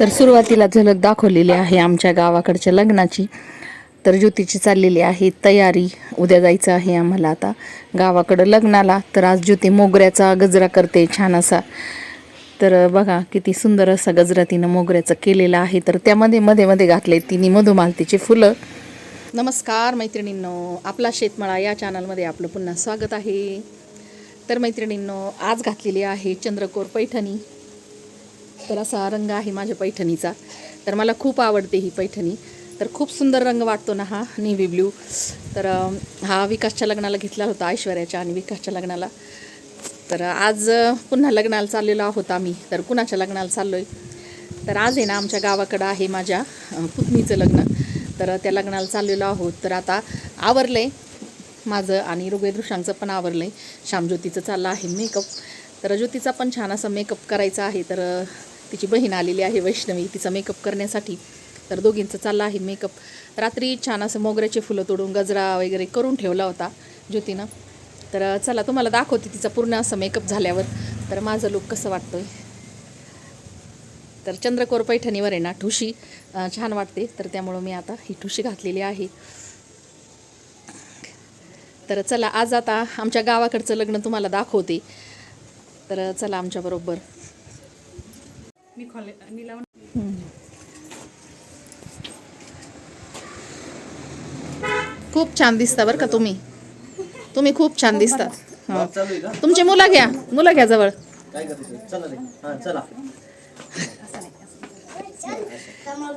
तर सुरुवातीला झलक दाखवलेली आहे आमच्या गावाकडच्या लग्नाची. तर ज्योतीची चाललेली आहे तयारी. उद्या जायचं आहे आम्हाला आता. गावाकडं लग्नाला. तर आज ज्योती मोगऱ्याचा गजरा करते छान असा. तर बघा किती सुंदर असा गजरा तिनं मोगऱ्याचा केलेला आहे. तर त्यामध्ये मध्ये मध्ये घातले तिने मधुमालतीची फुलं. नमस्कार मैत्रिणींनो. आपला शेतमळा या चॅनलमध्ये आपलं पुन्हा स्वागत आहे. तर मैत्रिणींनो आज घातलेली आहे चंद्रकोर पैठणी. तर असा रंग आहे माझ्या पैठणीचा. तर मला खूप आवडते ही पैठणी. तर खूप सुंदर रंग वाटतो ना हा नेव्ही ब्ल्यू. तर हा विकासच्या लग्नाला घेतला होता ऐश्वर्याच्या आणि विकासच्या लग्नाला. तर आज पुन्हा लग्नाला चाललेलो आहोत आम्ही. तर कुणाच्या लग्नाला चाललो आहे तर आज आहे ना आमच्या गावाकडं आहे माझ्या पुतणीचं लग्न. तर त्या लग्नाला चाललेलो आहोत. तर आता आवरलं आहे माझं आणि ऋग्वेद पण आवरलं आहे श्यामज्योतीचं चाललं आहे मेकअप तर ज्योतीचा पण छान असा मेकअप करायचा आहे. तर तिची बहीण आलेली आहे वैष्णवी. तिचा मेकअप करण्यासाठी तर दोघींचं चाललं आहे मेकअप. रात्री छान असं मोगऱ्याचे फुलं तोडून गजरा वगैरे करून ठेवला होता ज्योतीनं. तर चला तुम्हाला दाखवते तिचा पूर्ण असं मेकअप झाल्यावर. तर माझं लुक कसं वाटतोय? तर चंद्रकोर पैठणीवर आहे ना ठुशी. छान वाटते. तर त्यामुळं मी आता ही ठुशी घातलेली आहे. तर चला आज आता आमच्या गावाकडचं लग्न तुम्हाला दाखवते. तर चला आमच्याबरोबर मी खोले मी लावून खूप छान दिसता बरं का तुम्ही. तुम्ही खूप छान दिसता. हो. तुमची मुलं घ्या. मुलं घ्या जवळ. काय करते चला रे हा चला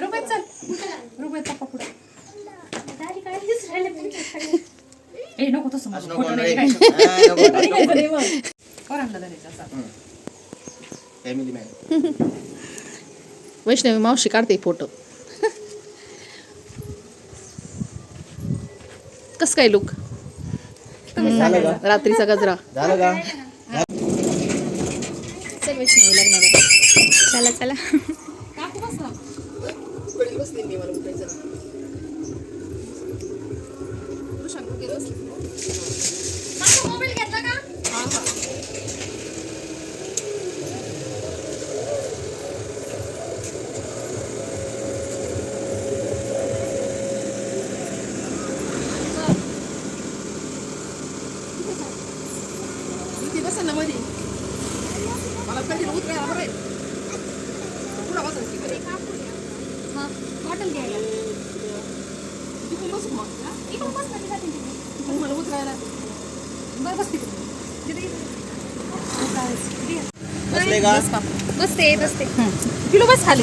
रुपये चल रुपये पप्पा पुढे ए नको तसं असं माझं नको खोटं रे. नाही हा, नको, नको. घ्यायचं नाही मग. पोरांना धरायचं असं. फॅमिली मॅन वैष्णवी मावशी काढते फोटो कस काय लुक रात्रीचा गजरा. झालं का? चल चला. हा, बॉटल घ्यायला. इकडून बस ना मी जाते तिकडे. बरं, बस तिकडे. का? बसते बसते. किलो बस खाली.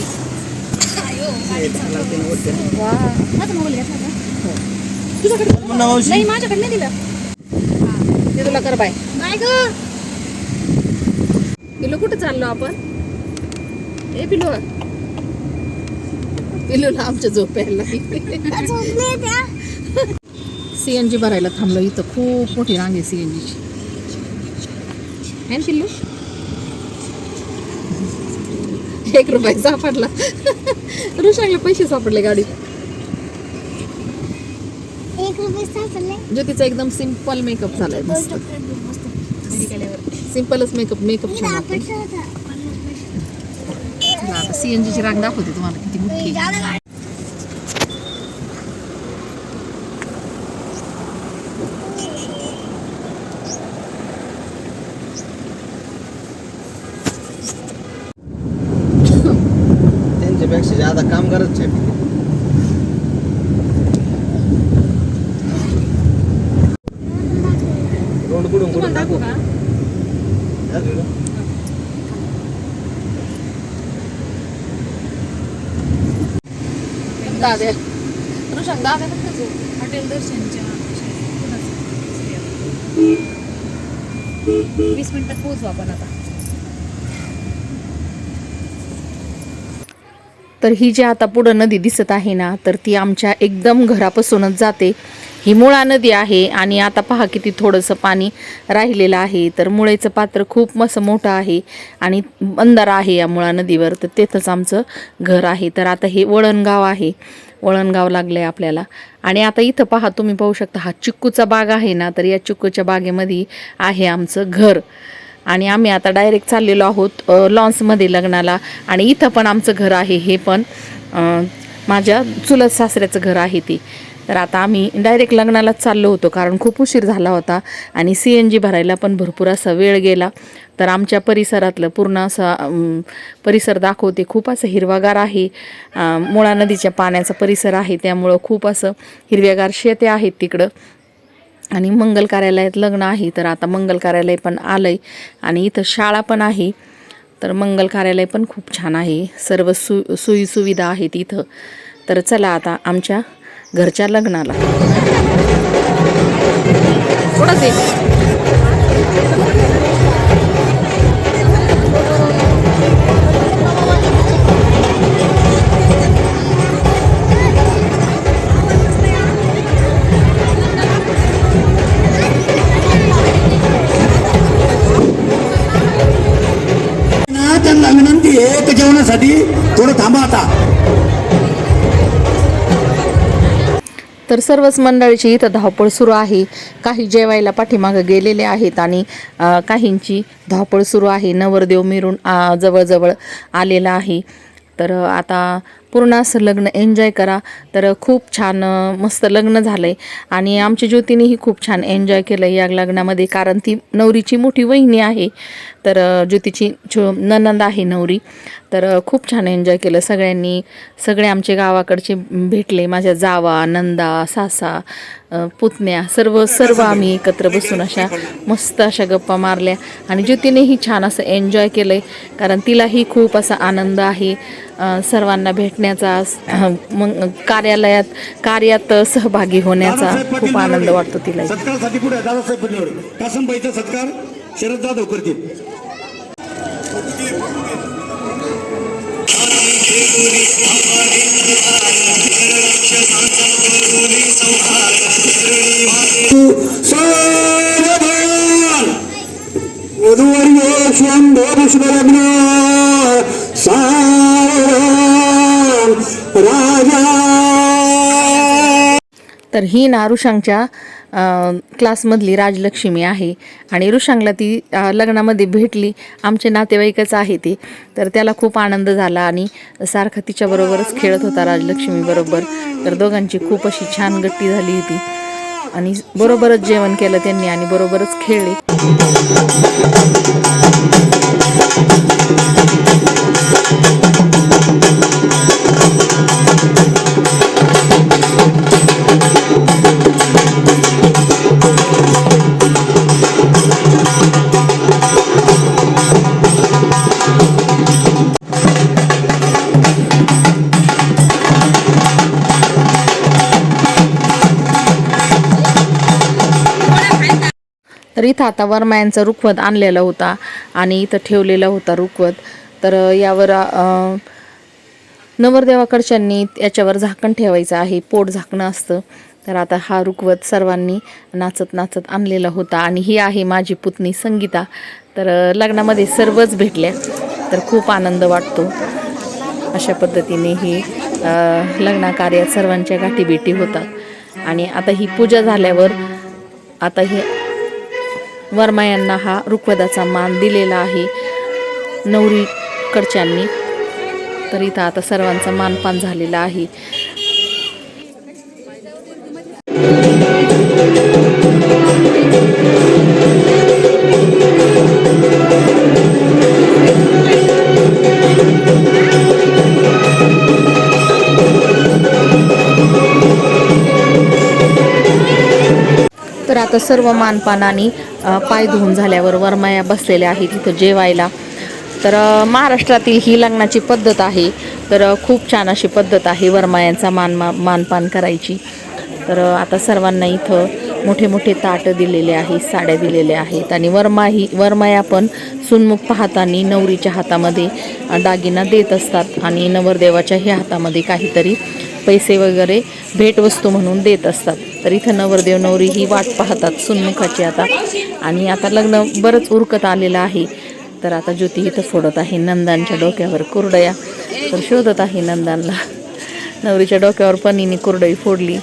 माझा मोबाईल घेतला का? पुन्हा मावशी नाही माझ्याकडे नाही दिलं. ते तुला कर बाय. नाही ग. पिलू कुठं चाललो आपण? ए पिलू पिलूला आमच्या झोप्याला. सीएनजी भरायला थांबलो इथं. खूप मोठी रांग आहे सीएनजीची है ना पिल्लू? एक रुपये सापडला. ऋषांगला पैसे सापडले गाडीत. एक रुपये सापडले. ज्योतीचा एकदम सिंपल मेकअप झालाय मस्त. सिम्पलच मेकअप मेकअप छान वाटतंय चला आता सीएनजीची रांग दाखवते तुम्हाला किती मोठी आहे. त्यांच्यापेक्षा ज्यादा काम करत छे रोड कुठून कुठून दाखवू टाकू का? दाखवू का? दाद्या ऋषांग दाद्या फक्त झोप. हॉटेल दर्शनच्या वीस मिनिटात पोहोचू आपण आता तर ही जी आता पुढं नदी दिसत आहे ना तर ती आमच्या एकदम घरापासूनच जाते ही मुळा नदी आहे आणि आता पहा किती थोडंसं पाणी राहिलेलं आहे. तर मुळेचं पात्र खूप मस्त मोठं आहे आणि बंदर आहे या मुळा नदीवर. तर तेथंच आमचं घर आहे. तर आता हे वळणगाव आहे. वळणगाव लागलं आहे आपल्याला. आणि आता इथं पहा तुम्ही पाहू शकता हा चिक्कूचा बाग आहे ना तर या चिक्कूच्या बागेमध्ये आहे आमचं घर. आणि आम्ही आता डायरेक्ट चाललेलो आहोत लॉन्समध्ये लग्नाला. आणि इथं पण आमचं घर आहे. हे पण माझ्या चुलत सासऱ्याचं घर आहे ते. तर आता आम्ही डायरेक्ट लग्नालाच चाललो होतो कारण खूप उशीर झाला होता आणि सी एन जी भरायला पण भरपूर असा वेळ गेला. तर आमच्या परिसरातलं पूर्ण असा परिसर दाखवते. खूप असं हिरवागार आहे. मुळा नदीच्या पाण्याचा परिसर आहे त्यामुळं खूप असं हिरव्यागार शेते आहेत तिकडं. आणि मंगल कार्यालयात लग्न आहे तर आता मंगल कार्यालय पण आलं आहे आणि इथं शाळा पण आहे तर मंगल कार्यालय पण खूप छान आहे. सर्व सु सोयी सुविधा आहेत इथं. तर चला आता आमच्या घरच्या लग्नाला. थोडं त्यांना विनंती आहे एक जेवणासाठी थोडं थांबा आता. तर सर्वच मंडळीची इथं धावपळ सुरू आहे. काही जेवायला पाठीमागं गेलेले आहेत आणि काहींची धावपळ सुरू आहे. नवरदेव मिरून जवळजवळ आलेला आहे. तर आता पूर्ण असं लग्न एन्जॉय करा. तर खूप छान मस्त लग्न झालं आहे आणि आमच्या ज्योतीनेही खूप छान एन्जॉय केलं या लग्नामध्ये. कारण ती नवरीची मोठी वहिनी आहे. तर ज्योतीची छो ननंद आहे नवरी. तर खूप छान एन्जॉय केलं सगळ्यांनी. सगळे आमचे गावाकडचे भेटले. माझ्या जावा नंदा सासा पुतण्या सर्व सर्व आम्ही एकत्र बसून अशा मस्त अशा गप्पा मारल्या. आणि ज्योतीनेही छान असं एन्जॉय केलं आहे कारण तिलाही खूप असा आनंद आहे. सर्वांना भेटण्याचा मग कार्यालयात कार्यात सहभागी होण्याचा खूप आनंद. वाटतो तिला सत्कारासाठी पुढे दादासाहेब पाटील नारोडे. कासमबाईचा सत्कार शरद जाधव करतील लग्न सावधान राजा. तर ही ना रुशांगच्या क्लासमधली राजलक्ष्मी आहे. आणि ऋषांगला ती लग्नामध्ये भेटली. आमचे नातेवाईकच आहे ते. तर त्याला खूप आनंद झाला आणि सारखा तिच्याबरोबरच खेळत होता राजलक्ष्मीबरोबर तर दोघांची खूप अशी छान गट्टी झाली होती. आणि बरोबरच जेवण केलं त्यांनी आणि बरोबरच खेळले. इथं आता वरमायांचा रुखवत आणलेला होता आणि इथं ठेवलेला होता रुखवत तर यावर नवरदेवाकडच्यांनी याच्यावर झाकण ठेवायचं आहे पोट झाकणं असतं. तर आता हा रुखवत सर्वांनी नाचत नाचत आणलेला होता आणि ही आहे माझी पुतणी संगीता. तर लग्नामध्ये सर्वच भेटल्या. तर खूप आनंद वाटतो. अशा पद्धतीने ही लग्नाकार्यात कार्यात सर्वांच्या गाठीभेटी होतात. आणि आता ही पूजा झाल्यावर आता हे वर्मा यांना हा रुखवदाचा मान दिलेला आहे. नवरीकडच्यांनी. तर इथं आता सर्वांचा मानपान झालेला आहे. तर आता सर्व मानपानाने पाय धुवून झाल्यावर वरमाया बसलेल्या आहेत तिथं जेवायला. तर महाराष्ट्रातील ही लग्नाची पद्धत आहे. तर खूप छान अशी पद्धत आहे वरमायांचा मान मा मानपान करायची. तर आता सर्वांना इथं मोठे मोठे ताट दिलेले आहेत साड्या दिलेल्या आहेत आणि वरमा ही वरमाया पण सुनमुख पाहताना नवरीच्या हातामध्ये दागिना देत असतात आणि नवरदेवाच्याही हातामध्ये काहीतरी पैसे वगैरे भेटवस्तू म्हणून देत असतात. तर इथं नवरदेव नवरी ही वाट पाहतात सुन्मुखाची आता. आणि आता लग्न बरंच उरकत आलेलं आहे. तर आता ज्योती इथं फोडत आहे नंदांच्या डोक्यावर कुरडया. तर शोधत आहे नंदांना. नवरीच्या डोक्यावर पनीने कुरडई फोडली.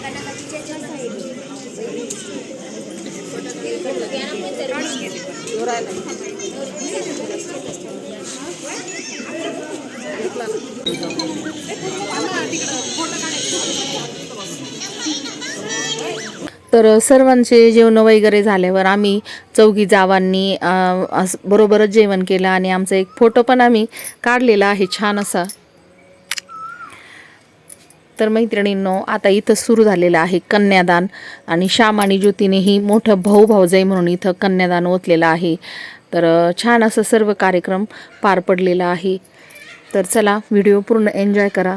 तर सर्वांचे जेवण वगैरे झाल्यावर आम्ही चौघी जावांनी असं बरोबरच जेवण केलं आणि आमचा एक फोटो पण आम्ही काढलेला आहे छान असा. तर मैत्रिणींनो आता इथं सुरू झालेलं आहे कन्यादान आणि श्याम आणि ज्योतीनेही मोठं भाऊ भाऊजाई म्हणून इथं कन्यादान ओतलेलं आहे. तर छान असं सर्व कार्यक्रम पार पडलेला आहे. तर चला व्हिडिओ पूर्ण एन्जॉय करा.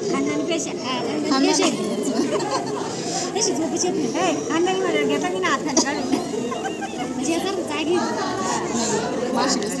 तिला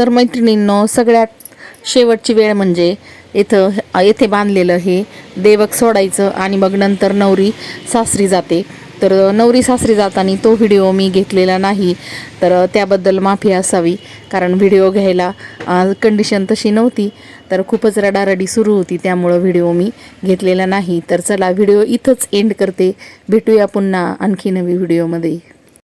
तर मैत्रिणींनो सगळ्यात शेवटची वेळ म्हणजे इथं येथे बांधलेलं हे देवक सोडायचं आणि मग नंतर नवरी सासरी जाते. तर नवरी सासरी जाताना तो व्हिडिओ मी घेतलेला नाही तर त्याबद्दल माफी असावी कारण व्हिडिओ घ्यायला कंडिशन तशी नव्हती तर खूपच रडारडी सुरू होती त्यामुळं व्हिडिओ मी घेतलेला नाही. तर चला व्हिडिओ इथंच एंड करते. भेटूया पुन्हा आणखी नवी व्हिडिओमध्ये.